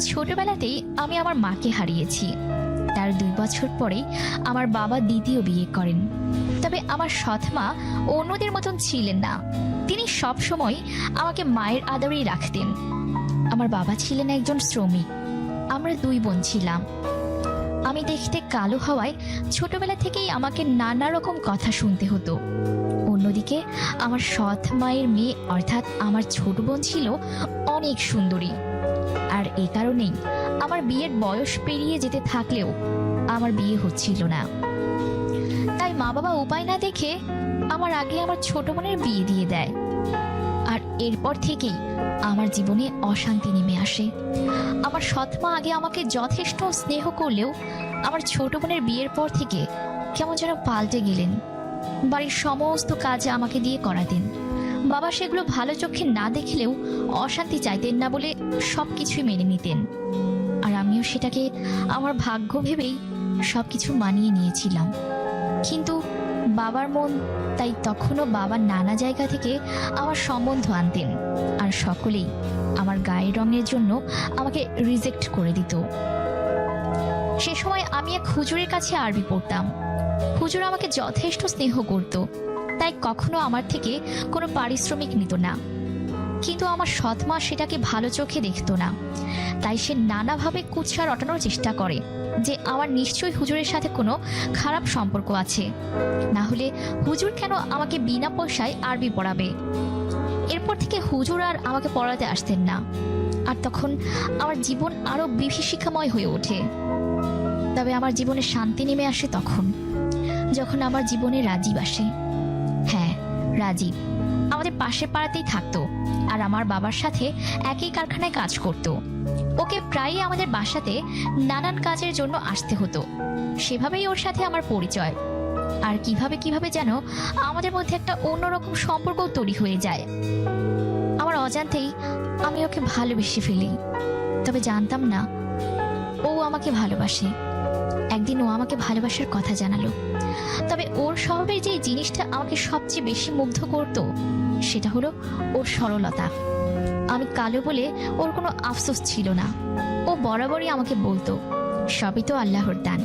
ছোটবেলাতেই আমি আমার মাকে হারিয়েছি। তার দুই বছর পরে আমার বাবা দ্বিতীয় বিয়ে করেন। তবে আমার সৎ মা অন্যদের মতন ছিলেন না। তিনি সব সময় আমাকে মায়ের আদরেই রাখতেন। আমার বাবা ছিলেন একজন শ্রমিক। আমরা দুই বোন ছিলাম। আমি দেখতে কালো হওয়ায় ছোটবেলা থেকেই আমাকে নানা রকম কথা শুনতে হতো। অন্যদিকে আমার সৎ মায়ের মেয়ে অর্থাৎ আমার ছোট বোন ছিল অনেক সুন্দরী। আর এ কারণেই আমার বিয়ের বয়স পেরিয়ে যেতে থাকলেও আমার বিয়ে হচ্ছিল না। তাই মা বাবা উপায় না দেখে আমার আগে আমার ছোট বোনের বিয়ে দিয়ে দেয়। আর এরপর থেকেই আমার জীবনে অশান্তি নেমে আসে। আমার সৎ মা আগে আমাকে যথেষ্ট স্নেহ করলেও আমার ছোট বোনের বিয়ের পর থেকে কেমন যেন পাল্টে গেলেন। বাড়ির সমস্ত কাজ আমাকে দিয়ে করাতেন। বাবা সেগুলো ভালো চোখে না দেখলেও অশান্তি চাইতেন না বলে সব কিছুই মেনে নিতেন। আর আমিও সেটাকে আমার ভাগ্য ভেবেই সব কিছু মানিয়ে নিয়েছিলাম। কিন্তু বাবার মন তাই তখনও বাবার নানা জায়গা থেকে আমার সম্বন্ধ আনতেন আর সকলেই আমার গায়ের রঙের জন্য আমাকে রিজেক্ট করে দিত। সে সময় আমি এক হুজুরের কাছে আরবি পড়তাম। হুজুর আমাকে যথেষ্ট স্নেহ করত। তাই কখনো আমার থেকে কোনো পারিশ্রমিক নিত না। কিন্তু আমার সৎ মা সেটাকে ভালো চোখে দেখতো না। তাই সে নানাভাবে কুৎসা রটানোর চেষ্টা করে যে আমার নিশ্চয়ই হুজুরের সাথে কোনো খারাপ সম্পর্ক আছে। না হলে হুজুর কেন আমাকে বিনা পয়সায় আরবি পড়াবে? এরপর থেকে হুজুর আর আমাকে পড়াতে আসতেন না। আর তখন আমার জীবন আরও বিভীষিকাময় হয়ে ওঠে। তবে আমার জীবনে শান্তি নেমে আসে তখন, যখন আমার জীবনে রাজীব আসে। রাজীব। আমাদের পাশের পাড়াতেই থাকতো আর আমার বাবার সাথে একই কারখানায় কাজ করত। ওকে প্রায়ই আমাদের বাসাতে নানান কাজের জন্য আসতে হতো। সেভাবেই ওর সাথে আমার পরিচয়। আর কীভাবে কীভাবে যেন আমাদের মধ্যে একটা অন্যরকম সম্পর্ক তৈরি হয়ে যায়। আমার অজান্তেই আমি ওকে ভালোবেসে ফেলি। তবে জানতাম না, ও আমাকে ভালোবাসে। একদিন ও আমাকে ভালোবাসার কথা জানালো। তবে ওর স্বভাবের যে জিনিসটা আমাকে সবচেয়ে বেশি মুগ্ধ করত, সেটা হলো ওর সরলতা। আমি কালো বলে ওর কোনো আফসোস ছিল না। ও বরাবরই আমাকে বলতো, সবই তো আল্লাহর দান।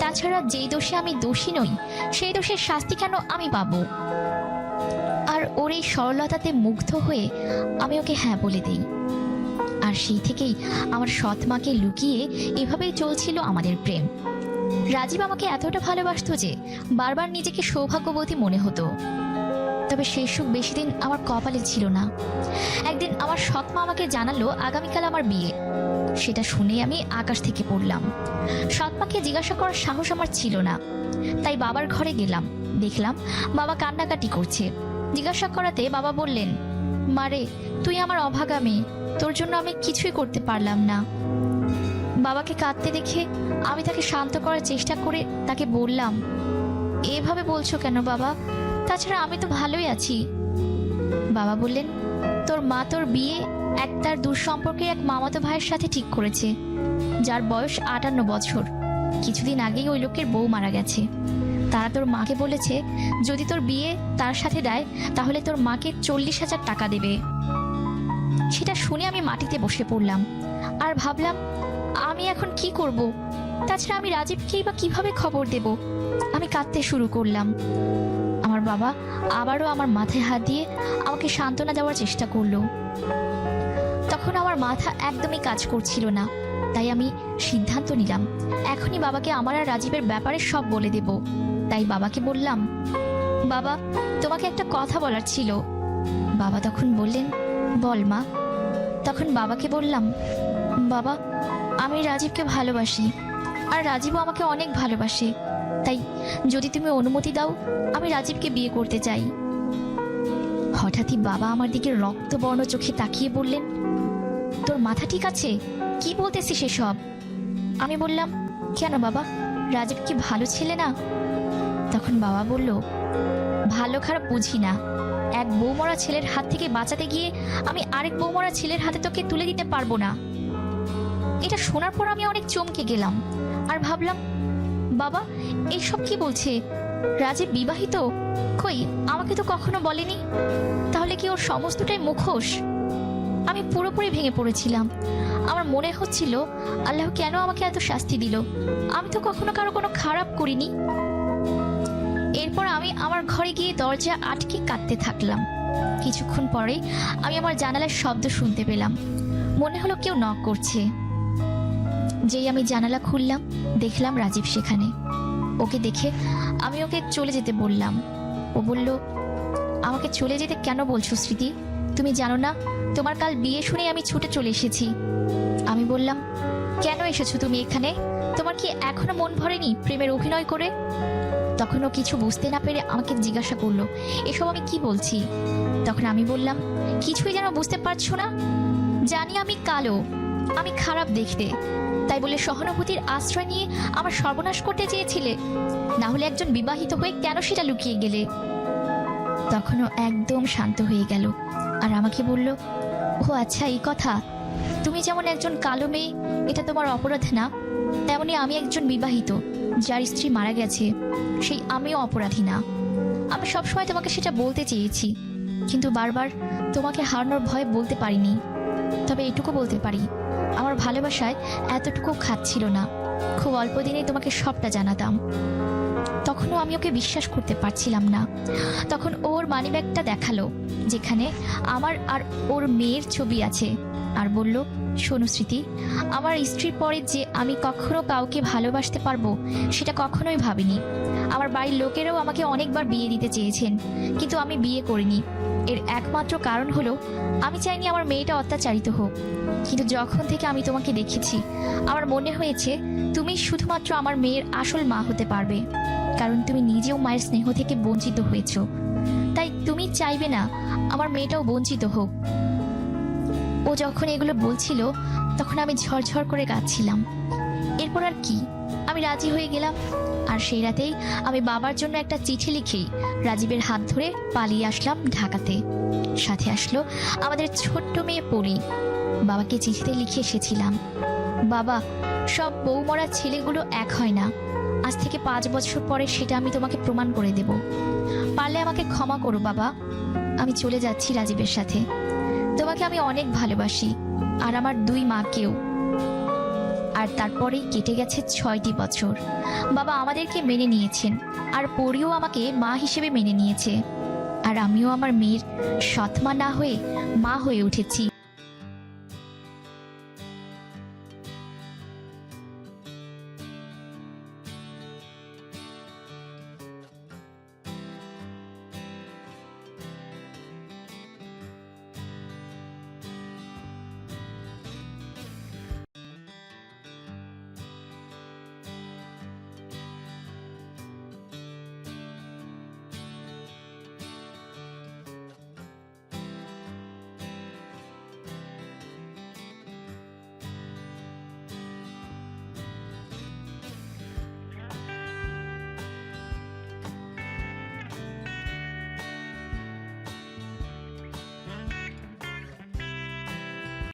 তাছাড়া যেই দোষে আমি দোষী নই, সেই দোষের শাস্তি কেন আমি পাবো? আর ওর এই সরলতাতে মুগ্ধ হয়ে আমি ওকে হ্যাঁ বলে দেই। আর সেই থেকেই আমার সৎ মাকে লুকিয়ে এভাবেই চলছিল আমাদের প্রেম। রাজীব আমাকে এতটা ভালোবাসতো যে বারবার নিজেকে সৌভাগ্যবতী মনে হতো। তবে সেই সুখ বেশি দিন আমার কপালে ছিল না। একদিন আমার সৎ মা আমাকে জানালো আগামীকাল আমার বিয়ে। সেটা শুনে আমি আকাশ থেকে পড়লাম। সৎ মাকে জিজ্ঞাসা করার সাহস আমার ছিল না। তাই বাবার ঘরে গেলাম। দেখলাম বাবা কান্নাকাটি করছে। জিজ্ঞাসা করাতে বাবা বললেন মারে তুই আমার অভাগা মেয়ে। তোর জন্য আমি কিছুই করতে পারলাম না। বাবাকে কাঁদতে দেখে আমি তাকে শান্ত করার চেষ্টা করে তাকে বললাম, এভাবে বলছো কেন বাবা? তাছাড়া আমি তো ভালোই আছি। বাবা বললেন, তোর মা তোর বিয়ে এক তার দূর সম্পর্কের এক মামাতো ভাইয়ের সাথে ঠিক করেছে, যার বয়স আটান্ন বছর। কিছুদিন আগেই ওই লোকের বউ মারা গেছে। তারা তোর মাকে বলেছে, যদি তোর বিয়ে তার সাথে দেয়, তাহলে তোর মাকে চল্লিশ হাজার টাকা দেবে। সেটা শুনে আমি মাটিতে বসে পড়লাম। আর ভাবলাম আমি এখন কি করব? তাছাড়া আমি রাজীবকেই বা কীভাবে খবর দেব? আমি কাঁদতে শুরু করলাম। আমার বাবা আবারও আমার মাথায় হাত দিয়ে আমাকে সান্ত্বনা দেওয়ার চেষ্টা করল। তখন আমার মাথা একদমই কাজ করছিল না, তাই আমি সিদ্ধান্ত নিলাম, এখনই বাবাকে আমার আর রাজীবের ব্যাপারে সব বলে দেব। তাই বাবাকে বললাম, বাবা, তোমাকে একটা কথা বলার ছিল। বাবা তখন বললেন, বল মা। তখন বাবাকে বললাম, বাবা আমি রাজীবকে ভালোবাসি। আর রাজীবও আমাকে অনেক ভালোবাসে। তাই যদি তুমি অনুমতি দাও, আমি রাজীবকে বিয়ে করতে চাই। হঠাৎই বাবা আমার দিকে রক্তবর্ণ চোখে তাকিয়ে বললেন, তোর মাথা ঠিক আছে? কি বলতেছি সেসব আমি বললাম, কেন বাবা? রাজীব কি ভালো ছেলে না? তখন বাবা বলল, ভালো খারাপ বুঝি না। এক বৌমরা ছেলের হাত থেকে বাঁচাতে গিয়ে আমি আরেক বৌমরা ছেলের হাতে তোকে তুলে দিতে পারব না। এটা শোনার পর আমি অনেক চমকে গেলাম। আর ভাবলাম, বাবা এইসব কি বলছে? রাজীব বিবাহিত? কই, আমাকে তো কখনো বলেনি। তাহলে কি ওর সমস্তটাই মুখোশ? আমি পুরোপুরি ভেঙে পড়েছিলাম। আমার মনে হচ্ছিল, আল্লাহ কেন আমাকে এত শাস্তি দিল? আমি তো কখনো কারও কোনো খারাপ করিনি। এরপর আমি আমার ঘরে গিয়ে দরজা আটকে কাঁদতে থাকলাম। কিছুক্ষণ পরে আমি আমার জানালার শব্দ শুনতে পেলাম। মনে হলো কেউ নক করছে। যেই আমি জানালা খুললাম, দেখলাম রাজীব সেখানে। ওকে দেখে আমি ওকে চলে যেতে বললাম। ও বলল, আমাকে চলে যেতে কেন বলছো স্মৃতি? তুমি জানো না, তোমার কাল বিয়ে শুনে আমি ছুটে চলে এসেছি। আমি বললাম, কেন এসেছ তুমি এখানে? তোমার কি এখনও মন ভরেনি প্রেমের অভিনয় করে? তখন ও কিছু বুঝতে না পেরে আমাকে জিজ্ঞাসা করল, এসব আমি কি বলছি? তখন আমি বললাম, কিছুই যেন বুঝতে পারছ না। জানি আমি কালো, আমি খারাপ দেখতে। তাই বলে সহানুভূতির আশ্রয় নিয়ে আমার সর্বনাশ করতে চেয়েছিলে। না হলে একজন বিবাহিত হয়ে কেন সেটা লুকিয়ে গেলে? তখনও একদম শান্ত হয়ে গেল আর আমাকে বলল, ও আচ্ছা এই কথা। তুমি যেমন একজন কালো মেয়ে, এটা তোমার অপরাধ না। তেমনি আমি একজন বিবাহিত, যার স্ত্রী মারা গেছে, সেই আমিও অপরাধী না। আমি সবসময় তোমাকে সেটা বলতে চেয়েছি, কিন্তু বারবার তোমাকে হারানোর ভয় বলতে পারিনি। তবে এটুকু বলতে পারি আমার ভালোবাসায় এতটুকু খাচ্ছিল না। খুব অল্প দিনে তোমাকে সবটা জানাতাম। তখনও আমি ওকে বিশ্বাস করতে পারছিলাম না। তখন ওর মানিব্যাগটা দেখাল, যেখানে আমার আর ওর মেয়ের ছবি আছে। আর বলল, শোনো স্মৃতি, আমার স্ত্রীর পরে যে আমি কখনো কাউকে ভালোবাসতে পারব, সেটা কখনোই ভাবিনি। আমার বাড়ির লোকেরাও আমাকে অনেকবার বিয়ে দিতে চেয়েছেন, কিন্তু আমি বিয়ে করিনি। এর একমাত্র কারণ হলো, আমি চাইনি আমার মেয়েটা অত্যাচারিত হোক। কিন্তু যখন থেকে আমি তোমাকে দেখেছি, আমার মনে হয়েছে তুমি শুধুমাত্র আমার মেয়ের আসল মা হতে পারবে, কারণ তুমি নিজেও মায়ের স্নেহ থেকে বঞ্চিত হয়েছ। তাই তুমি চাইবে না আমার মেয়েটাও বঞ্চিত হোক। ও যখন এগুলো বলছিল, তখন আমি ঝরঝর করে গাচ্ছিলাম এরপর আর কি? আমি রাজি হয়ে গেলাম। আর সেই রাতেই আমি বাবার জন্য একটা চিঠি লিখেই রাজীবের হাত ধরে পালিয়ে আসলাম ঢাকাতে। সাথে আসলো আমাদের ছোট্ট মেয়ে পড়ি বাবাকে চিঠিতে লিখে এসেছিলাম। বাবা, সব বৌমরা ছেলেগুলো এক হয় না। আজ থেকে পাঁচ বছর পরে সেটা আমি তোমাকে প্রমাণ করে দেব। পারলে আমাকে ক্ষমা করো বাবা। আমি চলে যাচ্ছি রাজীবের সাথে। তোমাকে আমি অনেক ভালোবাসি। আর আমার দুই মাকেও আর তারপরেই কেটে গেছে ছয়টি বছর। বাবা আমাদেরকে মেনে নিয়েছেন, আর পরিও আমাকে মা হিসেবে মেনে নিয়েছে। আর আমিও আমার মেয়ের সৎমা না হয়ে মা হয়ে উঠেছি।